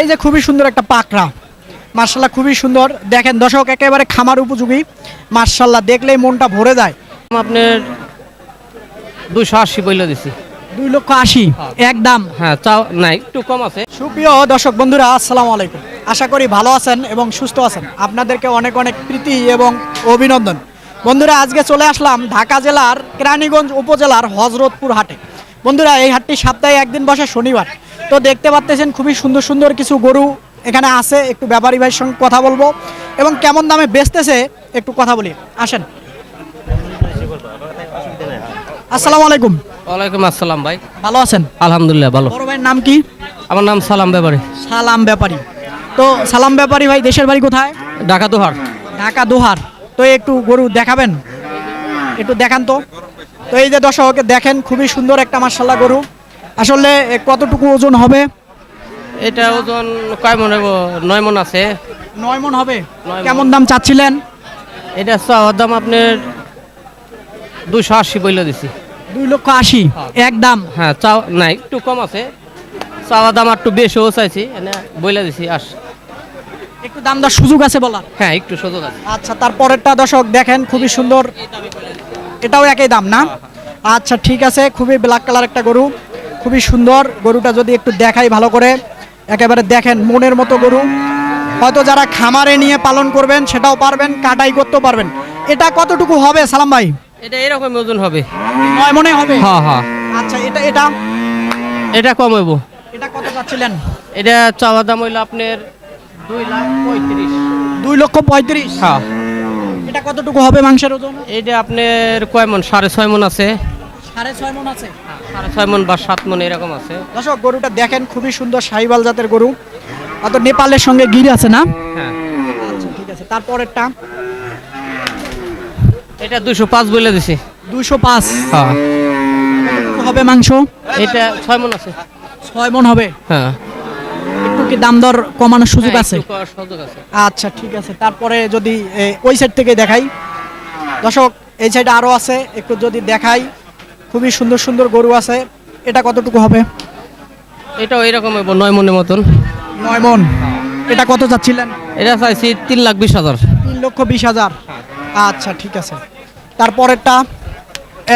এই যে খুবই সুন্দর একটা পাকড়া। মার্শাল্লাহ খুবই সুন্দর। দেখেন দর্শক একেবারে খামার উপযোগী। মার্শাল্লাহ দেখলেই মনটা ভরে যায়। আপনার দুশো আশি বইলে দিছি। দুই লক্ষ আশি? একদম হ্যাঁ চাও নাই একটু কম আছে। সুপ্রিয় দর্শক বন্ধুরা আসসালামু আলাইকুম। আশা করি ভালো আছেন এবং সুস্থ আছেন। আপনাদেরকে অনেক অনেক প্রীতি এবং অভিনন্দন। বন্ধুরা আজকে চলে আসলাম ঢাকা জেলার কেরানীগঞ্জ উপজেলার হজরতপুর হাটে। বন্ধুরা এই হাটটি সপ্তাহে একদিন বসে শনিবার। তো দেখতে পাচ্তেছেন খুবই সুন্দর সুন্দর কিছু গরু এখানে আছে। একটু ব্যাপারী ভাইয়ের সঙ্গে কথা বলব। এবং কেমন দামে বেচতেছে একটু কথা বলি। আসেন। আসসালামু আলাইকুম। ওয়ালাইকুম আসসালাম ভাই। ভালো আছেন? আলহামদুলিল্লাহ ভালো। বড় ভাইয়ের নাম কি? আমার নাম সালাম ব্যাপারে। সালাম ব্যাপারী। তো সালাম ব্যাপারী ভাই দেশের বাড়ি কোথায়? ঢাকা দোহার। ঢাকা দোহার। তো একটু গরু দেখাবেন? একটু দেখান তো। তো এই যে দর্শক দেখেন খুবই সুন্দর একটা মার্শাল্লাহ গরু। আসলে কতটুকু ওজন হবে? এটা ওজন কয় মন হইব? নয় মন আছে। নয় মন হবে? কেমন দাম চাচ্ছিলেন? এটা চাওয়ার দাম আপনার দুশো আশি বইলে দিছি। দুই লক্ষ আশি? একদম হ্যাঁ চাও নাই একটু কম আছে। চাওয়ার দাম একটু বেশিও চাইছি বইলে দিছি আস। একটু দাম দর সুযোগ আছে বলার? হ্যাঁ একটু সুযোগ আছে। আচ্ছা তারপরেরটা দর্শক দেখেন খুবই সুন্দর। এটাও একই দাম না? আচ্ছা ঠিক আছে খুবই ব্ল্যাক কালার একটা গরু। খুবই সুন্দর। গরুটা যদি একটু দেখাই ভালো করে। একেবারে দেখেন মনের মতো গরু। হয়তো যারা খামারে নিয়ে পালন করবেন সেটাও পারবেন কাটাই করতেও পারবেন। এটা কতটুকু হবে সালাম ভাই? এটা এরকম ওজন হবে। নয় মনে হবে? হ্যাঁ হ্যাঁ। আচ্ছা এটা এটা? এটা কম হইব। এটা কত চাচ্ছিলেন এটা চাওয়ার দাম হইল আপনার দুই লাখ পঁয়ত্রিশ। দুই লক্ষ পঁয়ত্রিশ? হ্যাঁ। এটা কতটুকু হবে মাংসের ওজন? এইটা আপনার কয় মন? সাড়ে ছয় মন আছে। সাড়ে ছয় মন আছে? সাড়ে ছয় মন বা সাত মন এরকম আছে। দর্শক গরুটা দেখেন খুবই সুন্দর সাহিবাল জাতের গরু। নেপালের সঙ্গে গির আছে না? হ্যাঁ। আচ্ছা ঠিক আছে। তারপরেরটা? এটা দুশো পাঁচ বলে দিছি। দুশো পাঁচ। হ্যাঁ। হবে মাংস? এটা ছয় মন আছে। ছয় মন হবে? হ্যাঁ। একটু কি দাম দর কমানোর সুযোগ হ্যাঁ, আছে সুযোগ আচ্ছা ঠিক আছে। তারপরে যদি ওই সাইড থেকে দেখাই। দর্শক এই সাইডে আরও আছে। একটু যদি দেখাই। খুবই সুন্দর সুন্দর গরু আছে। এটা কতটুকু হবে? এটাও এরকম নয় মনের মতন। নয় মন। এটা কত চাচ্ছিলেন? এটা চাইছি তিন লাখ বিশ হাজার। তিন লক্ষ বিশ হাজার। আচ্ছা ঠিক আছে। তারপরেরটা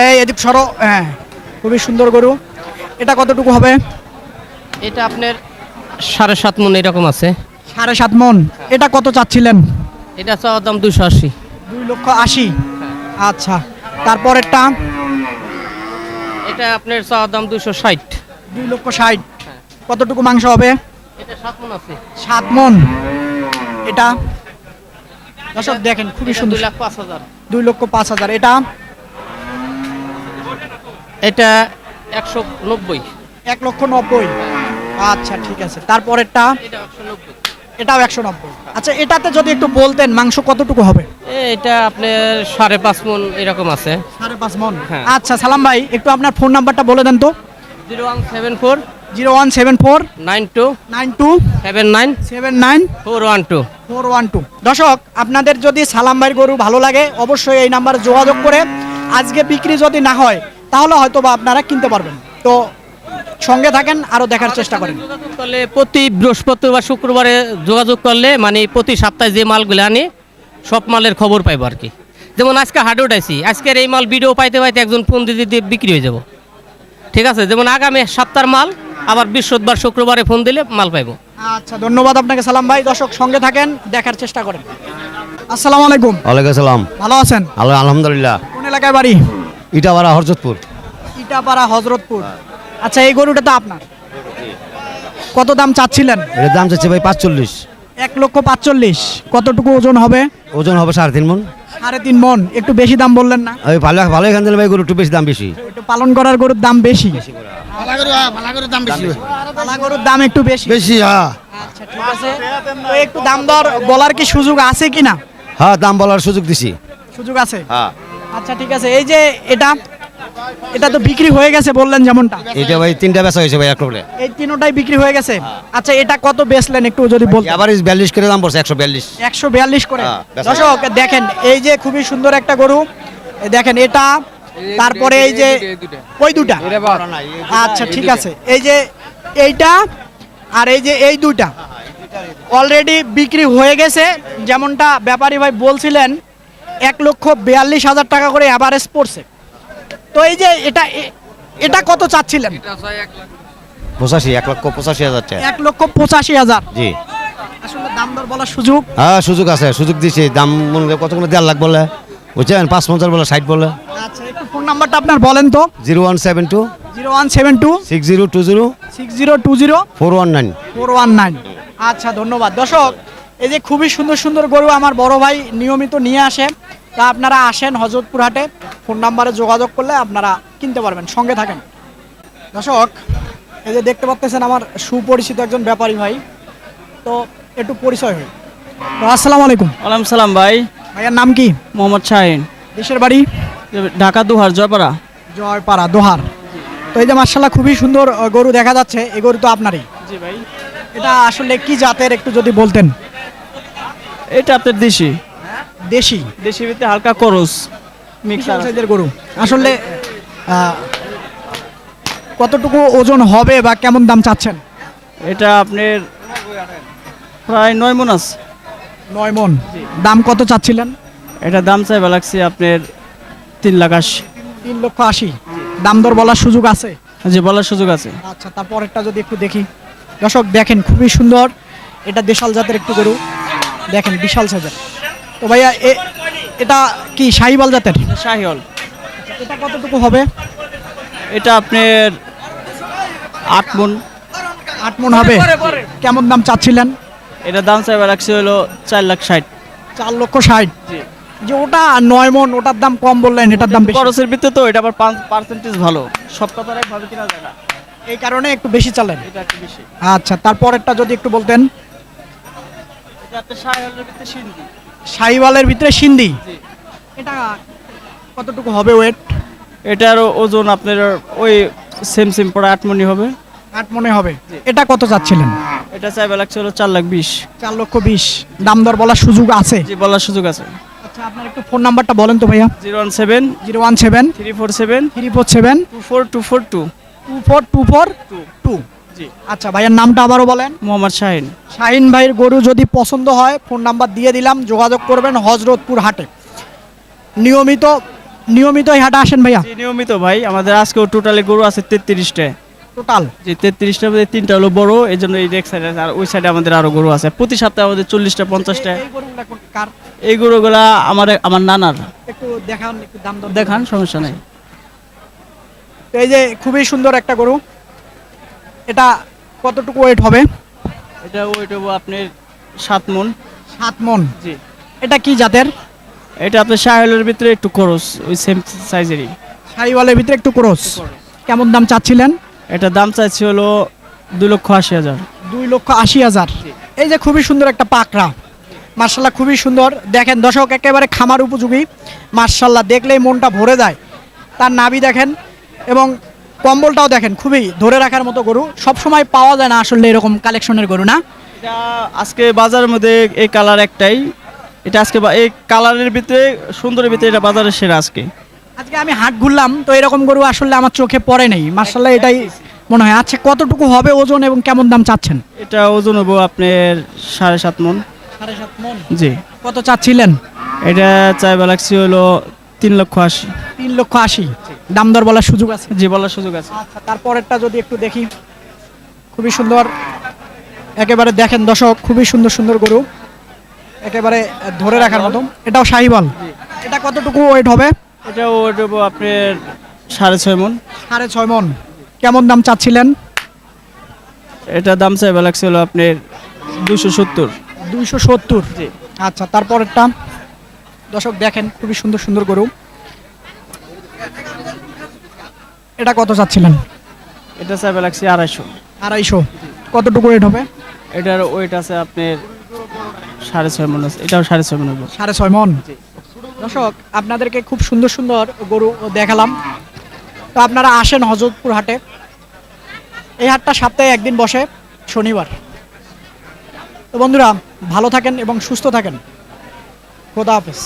এই এদিক সরো। হ্যাঁ খুবই সুন্দর গরু। এটা কতটুকু হবে? এটা আপনার সাড়ে সাত মন এরকম আছে। সাড়ে সাত মন। এটা কত চাচ্ছিলেন? এটা চাওয়ার দাম দুশো আশি। দুই লক্ষ আশি। আচ্ছা তারপরেরটা এটা আপনার দাম দুশো ষাট। দুই লক্ষ ষাট। কতটুকু মাংস হবে? এটা সাত মন আছে। সাত মন। এটা? দর্শক দেখেন খুবই সুন্দর। দুই লাখ পাঁচ হাজার। দুই লক্ষ পাঁচ হাজার। এটা? এটা একশো নব্বই। এক লক্ষ নব্বই। আচ্ছা ঠিক আছে। তারপরেরটা? এটাও একশো নব্বই। আচ্ছা এটাতে যদি একটু বলতেন মাংস কতটুকু হবে? এটা আপনার সাড়ে পাঁচ মন এরকম আছে। সাড়ে পাঁচ মন? হ্যাঁ। আচ্ছা সালাম ভাই একটু আপনার ফোন নাম্বারটা বলে দেন তো। Zero one seven four zero one seven four nine two nine two seven nine seven nine four one two. Four one two. দর্শক আপনাদের যদি সালাম ভাইয়ের গরু ভালো লাগে অবশ্যই এই নাম্বারে যোগাযোগ করে আজকে বিক্রি যদি না হয় তাহলে হয়তো বা আপনারা কিনতে পারবেন। তো সঙ্গে থাকেন আরও দেখার চেষ্টা করেন। প্রতি বৃহস্পতিবার শুক্রবারে যোগাযোগ করলে মানে প্রতি সপ্তাহে যে মালগুলো আনি সব মালের খবর পাইবো আর কি। যেমন আজকে হাটে উঠাইছি আজকের এই মাল ভিডিও পাইতে পাইতে একজন ফোন দিতে দিতে বিক্রি হয়ে যাব। ঠিক আছে? যেমন আগামী সপ্তাহের মাল আবার বৃহস্পতিবার শুক্রবারে ফোন দিলে মাল পাইবো। আচ্ছা ধন্যবাদ আপনাকে সালাম ভাই। দর্শক সঙ্গে থাকেন দেখার চেষ্টা করেন। আসসালামু আলাইকুম। ওয়ালাইকুম আসসালাম। ভালো আছেন? আল্লাহ আলহামদুলিল্লাহ। কোন এলাকায় বাড়ি? ইটাপাড়া হরজতপুর ইটাপাড়া হজরতপুর। আচ্ছা এই গরুটা তো আপনার। কত দাম চাচ্ছিলেন? এটার দাম চাচ্ছি ভাই পাঁচচল্লিশ। এক লক্ষ পাঁচচল্লিশ। কতটুকু ওজন হবে? ওজন হবে সাড়ে তিন মন। সাড়ে তিন মন। একটু বেশি দাম বললেন না? ওই ভালো ভালো এখান থেকে ভাই গরু একটু বেশি দাম বেশি। একটু পালন করার গরুর দাম বেশি। পালা গরুর দাম একটু বেশি। বেশি হ্যাঁ। আচ্ছা ঠিক আছে। তো একটু দাম দর বলার কি সুযোগ আছে কি না হ্যাঁ দাম বলার সুযোগ দিছি। সুযোগ আছে? হ্যাঁ। আচ্ছা ঠিক আছে। এই যে এটা এটা তো বিক্রি হয়ে গেছে বললেন যেমনটা। এটা ভাই তিনটা বেচা হয়েছে ভাই এক লোকে এই তিনোটাই বিক্রি হয়ে গেছে। আচ্ছা এটা কত বেচলেন একটু যদি বলতেন? আবার বিয়াল্লিশ করে দাম পড়ছে একশো বিয়াল্লিশ। একশো বিয়াল্লিশ করে। হ্যাঁ, দর্শক দেখেন এই যে খুবই সুন্দর একটা গরু। দেখেন এটা তারপরে এই যে ওই দুটা। আচ্ছা ঠিক আছে। এই যে এইটা আর এই যে এই দুইটা। অলরেডি বিক্রি হয়ে গেছে। যেমনটা ব্যাপারী ভাই বলছিলেন এক লক্ষ বিয়াল্লিশ হাজার টাকা করে অ্যাভারেজ পড়ছে। তো এই যে এটা এটা কত চাচ্ছিলেন? পঁচাশি এক লক্ষ পঁচাশি হাজার টাকা। এক লক্ষ পঁচাশি হাজার। জি। আসলে দাম দর বলার সুযোগ? হ্যাঁ সুযোগ আছে সুযোগ দিছি। দাম মনে কত করে দেড় লাখ বলে। বুঝছেন? পাঁচ পঞ্চাশ বলে ষাট বলে। আচ্ছা একটু ফোন নাম্বারটা আপনার বলেন তো। Zero one seven two zero one seven two six zero two zero six zero two zero four one nine. Four one nine. আচ্ছা ধন্যবাদ। দর্শক এই যে খুবই সুন্দর সুন্দর গরু আমার বড় ভাই নিয়মিত নিয়ে আসে তা আপনারা আসেন হজরতপুর হাটে ফোন নাম্বারে যোগাযোগ করলে আপনারা কিনতে পারবেন সঙ্গে থাকেন। দর্শক এই যে দেখতে পাচ্ছেন আমার সুপরিচিত একজন ব্যাপারী ভাই। তো একটু পরিচয় হই। তো আসসালামু আলাইকুম। ওয়ালাইকুম সালাম ভাই। ভাইয়ার নাম কি? মোহাম্মদ শাহিন। দেশের বাড়ি? ঢাকা দুহার জয়পাড়া। জয়পাড়া দোহার। তো এই যে মার্শাল্লাহ খুবই সুন্দর গরু দেখা যাচ্ছে এই গরু তো আপনারই। জি ভাই। এটা আসলে কি জাতের একটু যদি বলতেন? এটা আপনার দেশি। দেশি? দেশি হালকা করস। মিক্সার সাইজের গরু। আসলে কতটুকু ওজন হবে বা কেমন দাম চাচ্ছেন? এটা আপনার প্রায় নয় মন আছে। নয় মন। দাম কত চাচ্ছিলেন? এটা দাম চাইবা লাগছে আপনার তিন লাখ আশি। তিন লক্ষ আশি। দাম দর বলার সুযোগ আছে? জি বলার সুযোগ আছে। আচ্ছা তারপরেরটা যদি একটু দেখি। দর্শক দেখেন খুবই সুন্দর। এটা দেশাল জাতের একটু গরু। দেখেন বিশাল সাইজের। তো ভাইয়া এটা কি শাহিবাল জাতের? শাহিওল এটা কতটুকু হবে? এটা আপনার আট মন। আট মন হবে? কেমন দাম চাচ্ছিলেন? এটা দাম চাইবা লাগছে হলো চার লাখ ষাট। চার লক্ষ ষাট? যে ওটা নয় মন ওটার দাম কম বললেন এটার দাম বেশি। খরচের ভিতরে তো এটা আবার পার্সেন্টেজ ভালো। সব কথার একভাবে কিনা যায় না। এই কারণে একটু বেশি চালেন? এটা একটু বেশি। আচ্ছা তারপরেরটা যদি একটু বলতেন। এটা আপনার শাহিওলের ভিতরে সিন্ধি। শাহিওয়ালের ভিতরে সিন্ধি। এটা কতটুকু হবে ওয়েট এটার ওজন আপনার ওই সেম সেম পড়ে আট মনি হবে। আট মনে হবে। এটা কত চাচ্ছিলেন? এটা চাইবা লাগছে হলো চার লাখ বিশ। চার লক্ষ বিশ। দাম দর বলার সুযোগ আছে? জি বলার সুযোগ আছে। আচ্ছা আপনার একটু ফোন নাম্বারটা বলেন তো ভাইয়া। Zero one seven zero one seven three four seven three four seven two four two four two. Two four two four two. Two. জি। আচ্ছা ভাইয়ার নামটা আবারও বলেন। মোহাম্মদ শাহিন। শাহিন ভাইয়ের গরু যদি পছন্দ হয় ফোন নাম্বার দিয়ে দিলাম যোগাযোগ করবেন হজরতপুর হাটে। নিয়মিত নিয়মিত এই হাটে আসেন ভাইয়া? নিয়মিত ভাই। আমাদের আজকেও টোটালি গরু আছে তেত্রিশটা। টোটাল? যে তেত্রিশটার মধ্যে তিনটা হলো বড় এই জন্য এই এক সাইডে আর ওই সাইডে আমাদের আরও গরু আছে। প্রতি সপ্তাহে আমাদের চল্লিশটা পঞ্চাশটা। এই গরুগুলা এই গরুগুলা আমার আমার নানার। একটু দেখান একটু দাম দর দেখান সমস্যা নেই। এই যে খুবই সুন্দর একটা গরু। এটা কতটুকু ওয়েট হবে? এটা ওইটা আপনার সাত মন। সাত মন। জি। এটা কি জাতের? এটা আপনার শাহিওলের ভিতরে একটু খরচ ওই সেম সাইজেরই শাহিওয়ালের ভিতরে একটু ক্রস কেমন দাম চাচ্ছিলেন? এটা দাম চাইছি হলো দুই লক্ষ আশি হাজার। দুই লক্ষ আশি হাজার। এই যে খুবই সুন্দর একটা পাকড়া। মার্শাল্লাহ খুবই সুন্দর। দেখেন দর্শক একেবারে খামার উপযোগী। মার্শাল্লাহ দেখলেই মনটা ভরে যায়। তার নাভি দেখেন এবং কম্বলটাও দেখেন খুবই ধরে রাখার মতো গরু। সব সময় পাওয়া যায় না আসলে এরকম কালেকশনের গরু না? আজকে বাজারের মধ্যে এই কালার একটাই। এটা আজকে বা- এই কালারের ভিতরে সুন্দরের ভিতরে এটা বাজারের সেরা আজকে। আজকে আমি হাট ঘুরলাম তো এরকম গরু আসলে আমার চোখে পড়ে নেই। মার্শাল্লাহ এটাই মনে হয়। আচ্ছা কতটুকু হবে ওজন এবং কেমন দাম চাচ্ছেন? এটা ওজন হব আপনার সাড়ে সাত মন। সাড়ে সাত মন? জি। কত চাচ্ছিলেন? এটা চাইবা লাগছে হলো তিন লক্ষ আশি। তিন লক্ষ আশি? দাম দর বলার সুযোগ আছে? জি বলার সুযোগ আছে। আচ্ছা তারপরেরটা যদি একটু দেখি। খুবই সুন্দর। একেবারে দেখেন দর্শক খুবই সুন্দর সুন্দর গরু। একেবারে ধরে রাখার মতো এটাও শাহিবাল এটা কতটুকু ওয়েট হবে? এটা ওয়েট হব আপনার সাড়ে ছয় মন। সাড়ে ছয় মন। কেমন দাম চাচ্ছিলেন? এটা দাম চাইবা লাগছে হলো আপনার দুশো সত্তর। দুশো সত্তর। আচ্ছা তারপরেরটা? দর্শক দেখেন খুবই সুন্দর সুন্দর গরু। এটা কত চাচ্ছিলেন? এটা চাইবা লাগছে আড়াইশো। আড়াইশো। কতটুকু ওয়েট হবে? এটার ওয়েট আছে আপনার সাড়ে ছয় মন আছে। এটাও সাড়ে ছয় মন হবে সাড়ে ছয় মন। দর্শক আপনাদেরকে খুব সুন্দর সুন্দর গরু দেখালাম। তো আপনারা আসেন হজরতপুর হাটে। এই হাটটা সপ্তাহে একদিন বসে শনিবার। তো বন্ধুরা ভালো থাকেন এবং সুস্থ থাকেন। খোদা হাফেজ।